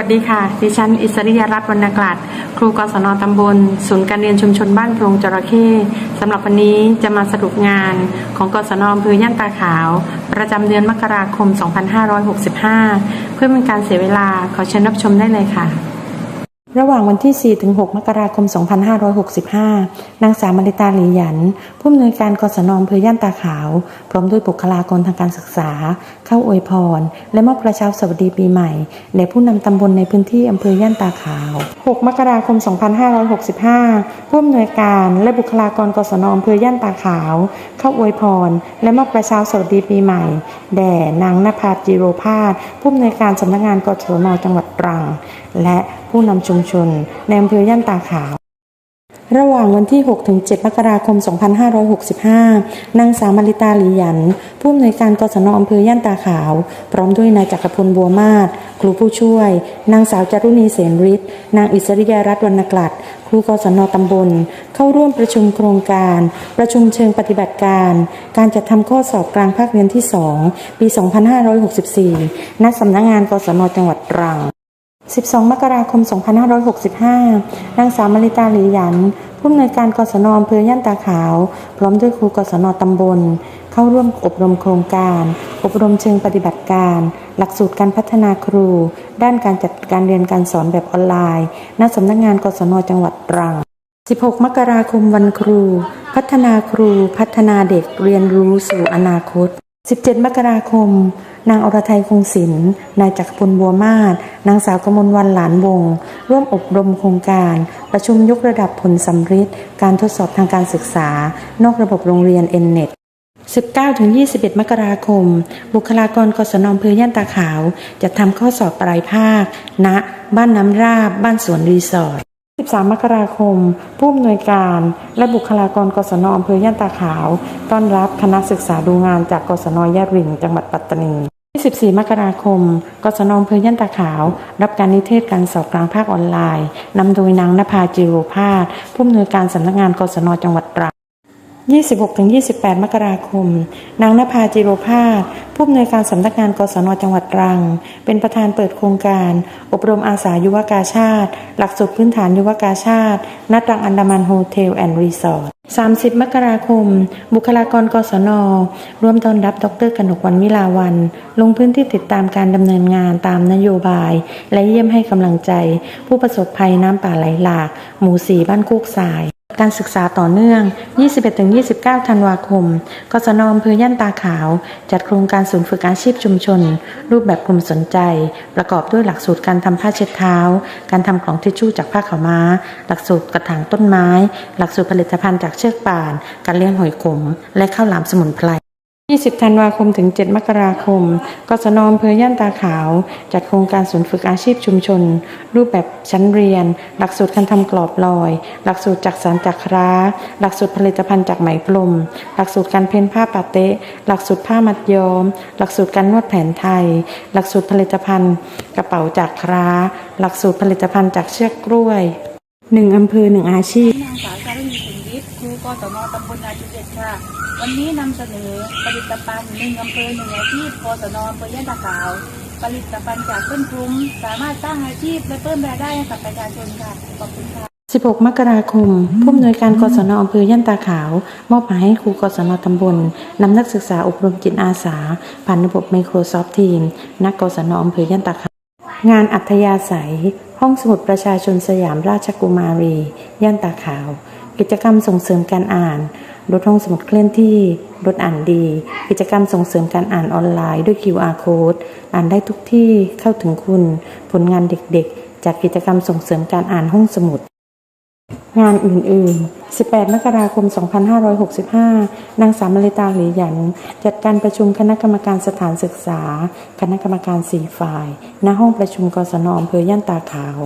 ัสดีค่ะ ดิฉัน อิสริยรัตน์วรรณกลัดครูกศนตำบล ศูนย์การเรียนชุมชนบ้านโพรงจระเข้สำหรับวันนี้จะมาสรุปงานของกศนอำเภอย่านตาขาว ประจำเดือนมกราคม 2565 เพื่อเป็นการเสียเวลาขอเชิญรับชมได้เลยค่ะ ระหว่างวันที่ 4 ถึง 6 มกราคม 2565 นางสาวมริตาหลีหยัน ผู้อำนวยการกศนอำเภอย่านตาขาว พร้อมด้วยบุคลากรทางการศึกษา เข้าอวยพร และมอบกระเช้าสวัสดีปีใหม่แด่ผู้นำตำบลในพื้นที่อำเภอย่านตาขาว 6 มกราคม 2565 ผู้อำนวยการและบุคลากรกศนอำเภอย่านตาขาว เข้าอวยพร และมอบกระเช้าสวัสดีปีใหม่ แด่นางนภาจิโรพาสผู้อำนวยการสำนักงานกศนจังหวัดตรังและผู้นำชุมชนในอำเภอย่านตาขาว ระหว่างวันที่6ถึง7มกราคม 2565 นางสาวมาริตาหลีหยัน ผู้อำนวยการกศนอำเภอย่านตาขาว พร้อมด้วยนายจักรพลบัวมาศครูผู้ช่วย นางสาวจารุณีเสนฤทธิ์นางอิสริยารัตน์วรรณกลัดครูกศนตำบล เข้าร่วมประชุมโครงการ ประชุมเชิงปฏิบัติการ การจัดทำข้อสอบกลางภาคเรียนที่ 2 ปี 2564 ณสำนักงงานกศนจังหวัดตรัง 12 มกราคม 2565 นางสาวมริตาหลีหยัน ผู้อำนวยการกศนอำเภอย่านตาขาว พร้อมด้วยครูกศนตำบล เข้าร่วมอบรมโครงการ อบรมเชิงปฏิบัติการ หลักสูตรการพัฒนาครู ด้านการจัดการเรียนการสอนแบบออนไลน์ ณ สำนักงานกศนจังหวัดตรัง 16 มกราคมวันครู พัฒนาครู พัฒนาเด็กเรียนรู้สู่อนาคต 17 มกราคม นางอรไทยคงศิลป์นายจักรพลบัวมาศนางสาวกมลวันหลานวง ร่วมอบรมโครงการ ประชุมยกระดับผลสำฤทธิ์การทดสอบทางการศึกษา นอกระบบโรงเรียน n n e t 19-21 มกราคม บุคลากรกศนอำเภอย่านตาขาว จะทำข้อสอบปลายภาคณบ้านน้ำราบ บ้านสวนรีสอร์ท 13 มกราคม ผู้อำนวยการและบุคลากรกศนอำเภอย่านตาขาว ต้อนรับคณะศึกษาดูงานจากกศนยะริงจังหวัดปัตตานี24 มกราคม กศนอำเภอย่านตาขาว รับการนิเทศการสอบกลางภาคออนไลน์นำโดยนางนภาจิโรพาสผู้อำนวยการสำนักงานกศนจังหวัดตรัง 26-28 มกราคม นางนภาจิโรพาสผู้อำนวยการสำนักงานกศนจังหวัดตรัง เป็นประธานเปิดโครงการ อบรมอาสายุวกาชาติ หลักสูตรพื้นฐานยุวกาชาติณตรังอันดามันโฮเทลแอนด์รีสอร์ท30 มกราคม บุคลากรกศน ร่วมต้อนรับดรกนกวันวิลาวัน ลงพื้นที่ติดตามการดำเนินงานตามนโยบาย และเยี่ยมให้กำลังใจ ผู้ประสบภัยน้ำป่าไหลหลาก หมู่สีบ้านโคกสาย การศึกษาต่อเนื่อง 21-29 ธันวาคม กศนอำเภอย่านตาขาว จัดโครงการศูนย์ฝึกอาชีพชุมชน รูปแบบกลุ่มสนใจ ประกอบด้วยหลักสูตรการทำผ้าเช็ดเท้า การทำของทิชชู่จากผ้าขาวม้า หลักสูตรกระถางต้นไม้ หลักสูตรผลิตภัณฑ์จากเชือกป่าน การเลี้ยงหอยขม และข้าวหลามสมุนไพร 20 ธันวาคมถึง 7 มกราคม กศนอำเภอย่านตาขาว จัดโครงการศูนย์ฝึกอาชีพชุมชน รูปแบบชั้นเรียน หลักสูตรการทำกรอบลอย หลักสูตรจักสารจักร้า หลักสูตรผลิตภัณฑ์จากไหมพรม หลักสูตรการเพ้นผ้าปาเต๊ะหลักสูตรผ้ามัดย้อม หลักสูตรการนวดแผนไทย หลักสูตรผลิตภัณฑ์ กระเป๋าจากคร้า หลักสูตรผลิตภัณฑ์จากเชือกกล้วยหนึ่งอำเภอหนึ่งอาชีพ กศนตำบลนาจุเจ็ดค่ะ วันนี้นำเสนอผลิตภัณฑ์หนึ่งอำเภอหนึ่งอาชีพกศนอำเภอย่านตาขาว ผลิตภัณฑ์จากต้นทุนสามารถสร้างอาชีพและเพิ่มรายได้ให้กับประชาชนค่ะ ขอบคุณค่ะ 16 มกราคม ผู้อำนวยการกศนอำเภอย่านตาขาว มอบหมายให้ครูกศนตำบลนำนักศึกษาอบรมจิตอาสา ผ่านระบบ Microsoft Teams นักกศนอำเภอย่านตาขาว งานอัธยาศัย ห้องสมุดประชาชนสยามราชกุมารี ย่านตาขาว กิจกรรมส่งเสริมการอ่านรถห้องสมุดเคลื่อนที่รถอ่านดี กิจกรรมส่งเสริมการอ่านออนไลน์ด้วย QR code อ่านได้ทุกที่เข้าถึงคุณ ผลงานเด็กๆ จากกิจกรรมส่งเสริมการอ่านห้องสมุด งานอื่นๆ 18 มกราคม 2565 นางสาวมริตาหลีหยัน จัดการประชุมคณะกรรมการสถานศึกษา คณะกรรมการสีฝ่าย ณ ห้องประชุมกศนอำเภอย่านตาขาว